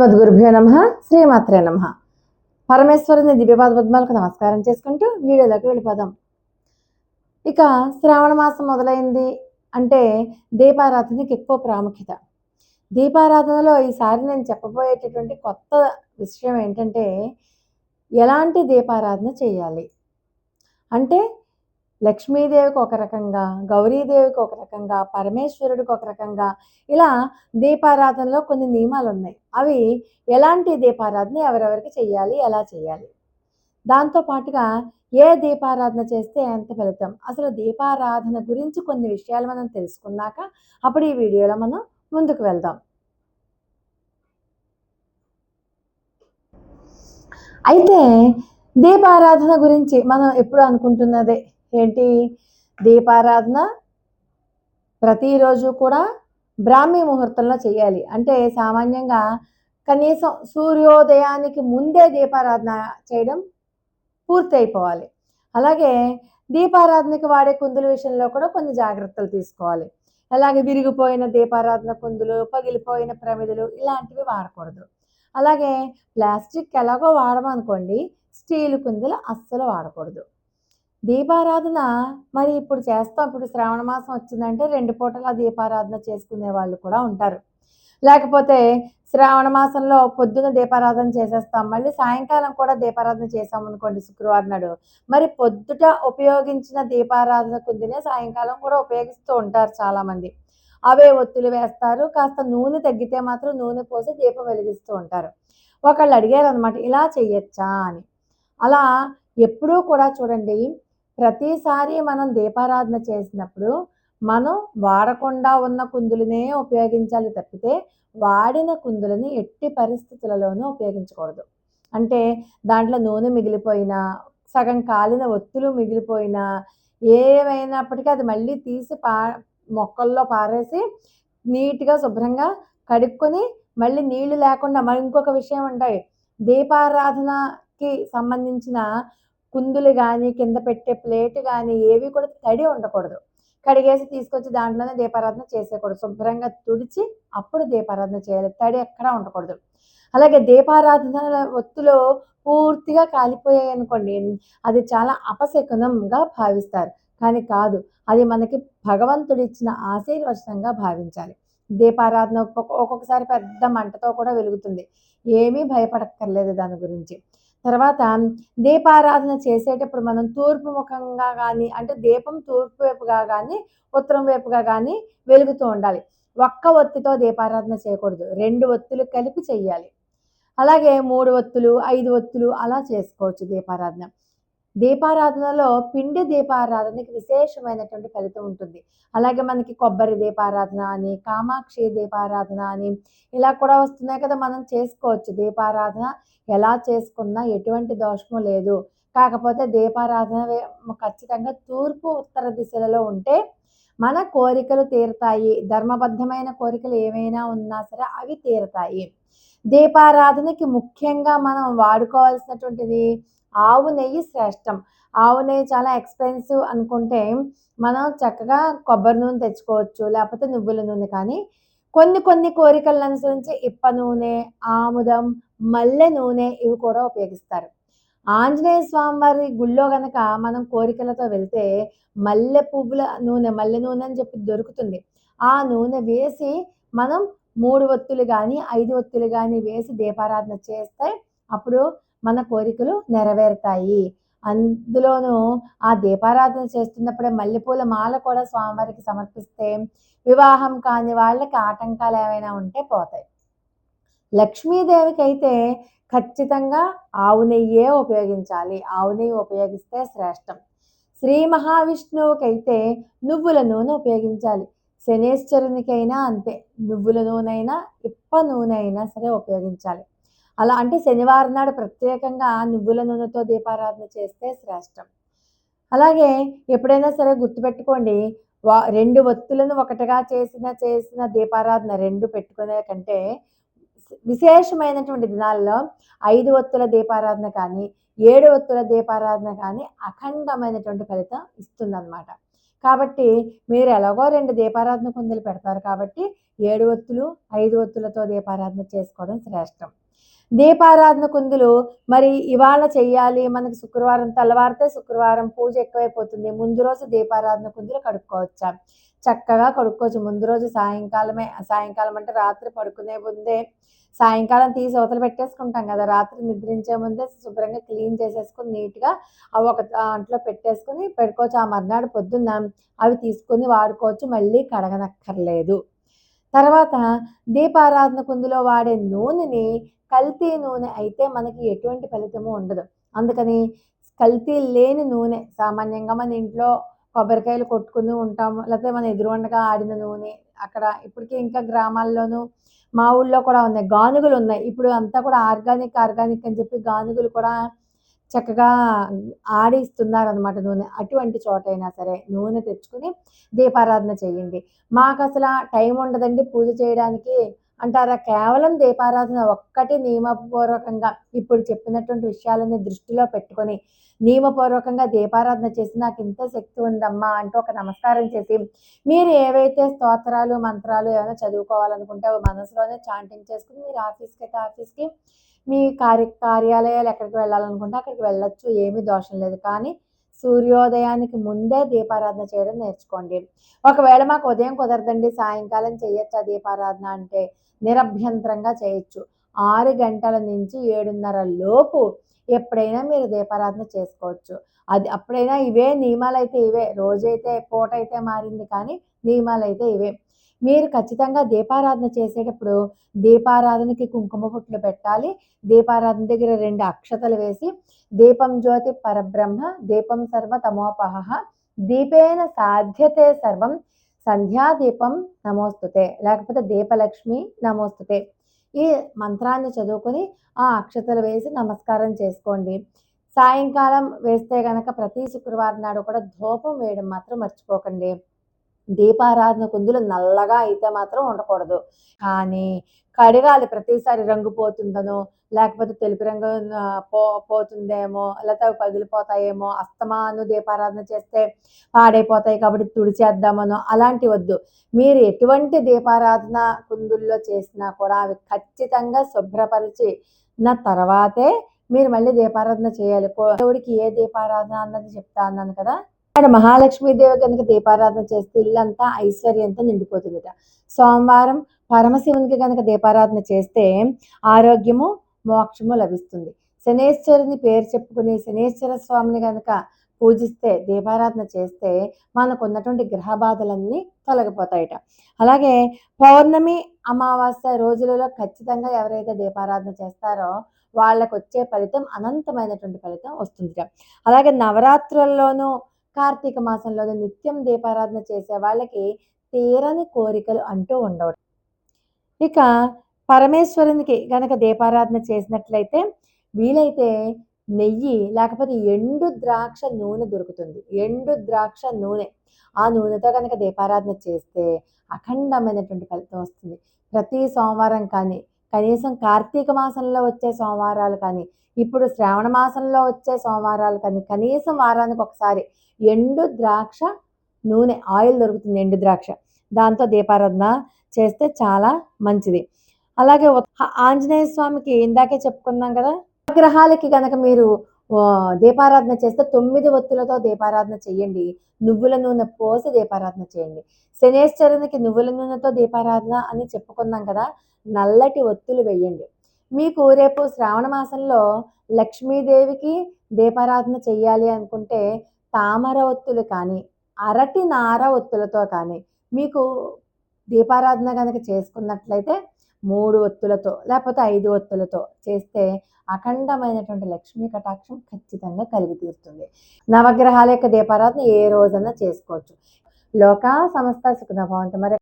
అస్మద్గురుభ్యో నమ శ్రీమాత్రే నమ. పరమేశ్వరుని దివ్యపాద పద్మాలకు నమస్కారం చేసుకుంటూ వీడియోలోకి వెళ్ళిపోదాం. ఇక శ్రావణ మాసం మొదలైంది అంటే దీపారాధనకి ఎక్కువ ప్రాముఖ్యత. దీపారాధనలో ఈసారి నేను చెప్పబోయేటటువంటి కొత్త విషయం ఏంటంటే ఎలాంటి దీపారాధన చేయాలి? అంటే లక్ష్మీదేవికి ఒక రకంగా గౌరీదేవికి ఒక రకంగా పరమేశ్వరుడికి ఒక రకంగా ఇలా దీపారాధనలో కొన్ని నియమాలు ఉన్నాయి అవి ఎలాంటి దీపారాధన ఎవరెవరికి చేయాలి ఎలా చేయాలి దాంతో పాటుగా ఏ దీపారాధన చేస్తే ఎంత ఫలితం? అసలు దీపారాధన గురించి కొన్ని విషయాలు మనం తెలుసుకున్నాక అప్పుడు ఈ వీడియోలో మనం ముందుకు వెళ్దాం. అయితే దీపారాధన గురించి మనం ఎప్పుడు అనుకుంటున్నదే? ఏంటి? దీపారాధన ప్రతిరోజు కూడా బ్రాహ్మీ ముహూర్తంలో చేయాలి. అంటే సామాన్యంగా కనీసం సూర్యోదయానికి ముందే దీపారాధన చేయడం పూర్తి అయిపోవాలి అలాగే దీపారాధనకి వాడే కుందుల విషయంలో కూడా కొన్ని జాగ్రత్తలు తీసుకోవాలి. అలాగే విరిగిపోయిన దీపారాధన కుందులు పగిలిపోయిన ప్రమిదలు ఇలాంటివి వాడకూడదు. అలాగే ప్లాస్టిక్ ఎలాగో వాడమనుకోండి స్టీల్ కుందులు అస్సలు వాడకూడదు. దీపారాధన మరి ఇప్పుడు చేస్తాం. ఇప్పుడు శ్రావణ మాసం వచ్చిందంటే రెండు పూటల దీపారాధన చేసుకునే వాళ్ళు కూడా ఉంటారు. లేకపోతే శ్రావణ మాసంలో పొద్దున దీపారాధన చేసేస్తాం. మళ్ళీ సాయంకాలం కూడా దీపారాధన చేసాం అనుకోండి శుక్రవారం నాడు. మరి పొద్దుట ఉపయోగించిన దీపారాధన కుందినే సాయంకాలం కూడా ఉపయోగిస్తూ ఉంటారు చాలామంది. అవే ఒత్తులు వేస్తారు. కాస్త నూనె తగ్గితే మాత్రం నూనె పోసి దీపం వెలిగిస్తూ ఉంటారు. ఒకళ్ళు అడిగారు అనమాట ఇలా చెయ్యొచ్చా? అని. అలా ఎప్పుడూ కూడా చూడండి ప్రతిసారి మనం దీపారాధన చేసినప్పుడు మనం వాడకుండా ఉన్న కుందులనే ఉపయోగించాలి తప్పితే వాడిన కుందులని ఎట్టి పరిస్థితులలోనూ ఉపయోగించకూడదు. అంటే దాంట్లో నూనె మిగిలిపోయినా సగం కాలిన ఒత్తులు మిగిలిపోయినా ఏమైనప్పటికీ అది మళ్ళీ తీసి పా మొక్కల్లో పారేసి నీట్గా శుభ్రంగా కడుక్కొని మళ్ళీ నీళ్ళు లేకుండా మరి ఇంకొక విషయం ఉంటాయి దీపారాధనకి సంబంధించిన కుందులు కానీ కింద పెట్టే ప్లేట్ కానీ ఏవి కూడా తడి ఉండకూడదు. కడిగేసి తీసుకొచ్చి దాంట్లోనే దీపారాధన చేసేయకూడదు. శుభ్రంగా తుడిచి అప్పుడు దీపారాధన చేయాలి. తడి ఎక్కడా ఉండకూడదు. అలాగే దీపారాధన ఒత్తులో పూర్తిగా కాలిపోయాయి అనుకోండి అది చాలా అపశకునంగా భావిస్తారు. కానీ కాదు అది మనకి భగవంతుడు ఇచ్చిన ఆశీర్వచనంగా భావించాలి. దీపారాధన ఒక్కొక్కసారి పెద్ద మంటతో కూడా వెలుగుతుంది. ఏమీ భయపడక్కర్లేదు దాని గురించి. తర్వాత దీపారాధన చేసేటప్పుడు మనం తూర్పు ముఖంగా కానీ అంటే దీపం తూర్పు వైపుగా కానీ ఉత్తరం వైపుగా కానీ వెలుగుతూ ఉండాలి. ఒక్క ఒత్తితో దీపారాధన చేయకూడదు. రెండు ఒత్తులు కలిపి చెయ్యాలి. అలాగే మూడు ఒత్తులు ఐదు ఒత్తులు అలా చేసుకోవచ్చు దీపారాధన. దీపారాధనలో పిండి దీపారాధనకి విశేషమైనటువంటి ఫలితం ఉంటుంది. అలాగే మనకి కొబ్బరి దీపారాధన అని కామాక్షి దీపారాధన అని ఇలా కూడా వస్తున్నాయి కదా మనం చేసుకోవచ్చు. దీపారాధన ఎలా చేసుకున్నా ఎటువంటి దోషము లేదు. కాకపోతే దీపారాధన ఖచ్చితంగా తూర్పు ఉత్తర దిశలలో ఉంటే మన కోరికలు తీరుతాయి. ధర్మబద్ధమైన కోరికలు ఏమైనా ఉన్నా సరే అవి తీరుతాయి. దీపారాధనకి ముఖ్యంగా మనం వాడుకోవాల్సినటువంటిది ఆవు నెయ్యి శ్రేష్టం. ఆవు నెయ్యి చాలా ఎక్స్పెన్సివ్ అనుకుంటే మనం చక్కగా కొబ్బరి నూనె తెచ్చుకోవచ్చు లేకపోతే నువ్వుల నూనె కానీ. కొన్ని కొన్ని కోరికలను అనుసరించి ఇప్ప నూనె ఆముదం మల్లె నూనె ఇవి కూడా ఉపయోగిస్తారు. ఆంజనేయ స్వామివారి గుళ్ళో గనక మనం కోరికలతో వెళ్తే మల్లె పువ్వుల నూనె మల్లె నూనె అని చెప్పి దొరుకుతుంది. ఆ నూనె వేసి మనం మూడు ఒత్తులు కానీ ఐదు ఒత్తులు కానీ వేసి దీపారాధన చేస్తే అప్పుడు మన కోరికలు నెరవేరుతాయి. అందులోనూ ఆ దీపారాధన చేస్తున్నప్పుడే మల్లెపూల మాల కూడా స్వామివారికి సమర్పిస్తే వివాహం కాని వాళ్ళకి ఆటంకాలు ఏమైనా ఉంటే పోతాయి. లక్ష్మీదేవికి అయితే ఖచ్చితంగా ఆవు నెయ్యే ఉపయోగించాలి. ఆవు నెయ్యి ఉపయోగిస్తే శ్రేష్టం. శ్రీ మహావిష్ణువుకి అయితే నువ్వుల నూనె ఉపయోగించాలి. శనేశ్వరునికైనా అంతే. నువ్వుల నూనె అయినా ఇప్ప నూనె అయినా సరే ఉపయోగించాలి. అలా అంటే శనివారం నాడు ప్రత్యేకంగా నువ్వుల నూనెతో దీపారాధన చేస్తే శ్రేష్టం. అలాగే ఎప్పుడైనా సరే గుర్తుపెట్టుకోండి వా రెండు ఒత్తులను ఒకటిగా చేసిన చేసిన దీపారాధన రెండు పెట్టుకునే కంటే విశేషమైనటువంటి దినాల్లో ఐదు ఒత్తుల దీపారాధన కానీ ఏడు ఒత్తుల దీపారాధన కానీ అఖండమైనటువంటి ఫలితం ఇస్తుందన్నమాట. కాబట్టి మీరు ఎలాగో రెండు దీపారాధన కుందులు పెడతారు కాబట్టి ఏడు ఒత్తులు ఐదు ఒత్తులతో దీపారాధన చేసుకోవడం శ్రేష్టం. దీపారాధన కుందులు మరి ఇవాళ చెయ్యాలి మనకి శుక్రవారం తెల్లవారితే శుక్రవారం పూజ ఎక్కువైపోతుంది. ముందు రోజు దీపారాధన కుందులు కడుక్కోవచ్చా? చక్కగా కడుక్కోవచ్చు ముందు రోజు సాయంకాలమే సాయంకాలం అంటే రాత్రి పడుకునే ముందే సాయంకాలం తీసి అవతలు పెట్టేసుకుంటాం కదా రాత్రి నిద్రించే ముందే శుభ్రంగా క్లీన్ చేసేసుకుని నీట్గా అవి ఒక దాంట్లో పెట్టేసుకుని పెట్టుకోవచ్చు ఆ మర్నాడు పొద్దున్న అవి తీసుకొని వాడుకోవచ్చు. మళ్ళీ కడగనక్కర్లేదు. తర్వాత దీపారాధన కుందులో వాడే నూనెని కల్తీ నూనె అయితే మనకి ఎటువంటి ఫలితము ఉండదు. అందుకని కల్తీ లేని నూనె సామాన్యంగా మన ఇంట్లో కొబ్బరికాయలు కొట్టుకుని ఉంటాము. లేకపోతే మన ఎదురుండగా ఆడిన నూనె అక్కడ ఇప్పటికీ ఇంకా గ్రామాల్లోనూ మా ఊళ్ళో కూడా ఉన్నాయి. గానుగులు ఉన్నాయి. ఇప్పుడు అంతా కూడా ఆర్గానిక్ ఆర్గానిక్ అని చెప్పి గానుగులు కూడా చక్కగా ఆడిస్తున్నారు అనమాట నూనె. అటువంటి చోటైనా సరే నూనె తెచ్చుకుని దీపారాధన చేయండి. మాకు అసలు టైం ఉండదండి పూజ చేయడానికి. అంటారా? కేవలం దీపారాధన ఒక్కటి నియమపూర్వకంగా ఇప్పుడు చెప్పినటువంటి విషయాలని దృష్టిలో పెట్టుకొని నియమపూర్వకంగా దీపారాధన చేసి నాకు ఇంత శక్తి ఉందమ్మా అంటూ ఒక నమస్కారం చేసి మీరు ఏవైతే స్తోత్రాలు మంత్రాలు ఏమైనా చదువుకోవాలనుకుంటే అవి మనసులోనే చాంటింగ్ చేసుకుని మీరు ఆఫీస్కి అయితే ఆఫీస్కి మీ కార్య కార్యాలయాలు ఎక్కడికి వెళ్ళాలనుకుంటే అక్కడికి వెళ్ళొచ్చు. ఏమీ దోషం లేదు. కానీ సూర్యోదయానికి ముందే దీపారాధన చేయడం నేర్చుకోండి. ఒకవేళ మాకు ఉదయం కుదరదండి సాయంకాలం చేయొచ్చా దీపారాధన అంటే? నిరభ్యంతరంగా చేయొచ్చు. ఆరు గంటల నుంచి ఏడున్నర లోపు ఎప్పుడైనా మీరు దీపారాధన చేసుకోవచ్చు. అది అప్పుడైనా ఇవే నియమాలు అయితే ఇవే. రోజైతే పూట అయితే మారింది కానీ నియమాలు అయితే ఇవే. మీరు ఖచ్చితంగా దీపారాధన చేసేటప్పుడు దీపారాధనకి కుంకుమ పుట్లు పెట్టాలి. దీపారాధన దగ్గర రెండు అక్షతలు వేసి దీపం జ్యోతి పరబ్రహ్మ దీపం సర్వ తమోపహ దీపేన సాధ్యతే సర్వం సంధ్యాదీపం నమోస్తుతే లేకపోతే దీపలక్ష్మి నమోస్తుతే. ఈ మంత్రాన్ని చదువుకొని ఆ అక్షతలు వేసి నమస్కారం చేసుకోండి. సాయంకాలం వేస్తే గనక ప్రతి శుక్రవారం నాడు కూడా ధూపం వేయడం మాత్రం మర్చిపోకండి. దీపారాధన కుందులు నల్లగా అయితే మాత్రం ఉండకూడదు. కానీ కడగాలి ప్రతిసారి రంగు పోతుందనో లేకపోతే తెలుపు రంగు పో పోతుందేమో లేకపోతే పగిలిపోతాయేమో అస్తమాను దీపారాధన చేస్తే పాడైపోతాయి కాబట్టి తుడిచేద్దామనో అలాంటి వద్దు. మీరు ఎటువంటి దీపారాధన కుందుల్లో చేసినా కూడా అవి ఖచ్చితంగా శుభ్రపరిచి నా తర్వాతే మీరు మళ్ళీ దీపారాధన చేయాలి. దేవుడికి ఏ దీపారాధన అన్నది చెప్తా అన్నాను కదా? అక్కడ మహాలక్ష్మీదేవి కనుక దీపారాధన చేస్తే ఇల్లంతా ఐశ్వర్యంతో నిండిపోతుందిట. సోమవారం పరమశివునికి కనుక దీపారాధన చేస్తే ఆరోగ్యము మోక్షము లభిస్తుంది. శనేశ్వరుని పేరు చెప్పుకుని శనేశ్వర స్వామిని కనుక పూజిస్తే దీపారాధన చేస్తే మనకు ఉన్నటువంటి గ్రహ బాధలన్నీ తొలగిపోతాయట. అలాగే పౌర్ణమి అమావాస్య రోజులలో ఖచ్చితంగా ఎవరైతే దీపారాధన చేస్తారో వాళ్ళకు వచ్చే ఫలితం అనంతమైనటువంటి ఫలితం వస్తుంది అలాగే నవరాత్రుల్లోనూ కార్తీక మాసంలో నిత్యం దీపారాధన చేసే వాళ్ళకి తీరని కోరికలు అంటూ ఉండవు. ఇక పరమేశ్వరునికి గనక దీపారాధన చేసినట్లయితే వీలైతే నెయ్యి లేకపోతే ఎండు ద్రాక్ష నూనె దొరుకుతుంది. ఎండు ద్రాక్ష నూనె. ఆ నూనెతో కనుక దీపారాధన చేస్తే అఖండమైనటువంటి ఫలితం వస్తుంది. ప్రతి సోమవారం కానీ కనీసం కార్తీక మాసంలో వచ్చే సోమవారాలు కానీ ఇప్పుడు శ్రావణ మాసంలో వచ్చే సోమవారాలు కానీ కనీసం వారానికి ఒకసారి ఎండు ద్రాక్ష నూనె ఆయిల్ దొరుకుతుంది ఎండు ద్రాక్ష. దాంతో దీపారాధన చేస్తే చాలా మంచిది. అలాగే ఆంజనేయ స్వామికి ఇందాకే చెప్పుకున్నాం కదా గ్రహాలకి కనుక మీరు దీపారాధన చేస్తే తొమ్మిది ఒత్తులతో దీపారాధన చేయండి. నువ్వుల నూనె పోసి దీపారాధన చేయండి. శనేశ్వరునికి నువ్వుల నూనెతో దీపారాధన అని చెప్పుకున్నాం కదా నల్లటి ఒత్తులు వేయండి. మీకు రేపు శ్రావణ మాసంలో లక్ష్మీదేవికి దీపారాధన చెయ్యాలి అనుకుంటే తామర ఒత్తులు కానీ అరటి నార ఒత్తులతో కానీ మీకు దీపారాధన కనుక చేసుకున్నట్లయితే మూడు ఒత్తులతో లేకపోతే ఐదు ఒత్తులతో చేస్తే అఖండమైనటువంటి లక్ష్మీ కటాక్షం ఖచ్చితంగా కలిగి తీరుతుంది. నవగ్రహాల యొక్క దీపారాధన ఏ రోజైనా చేసుకోవచ్చు. లోకా సమస్త సుఖనభవంత మరి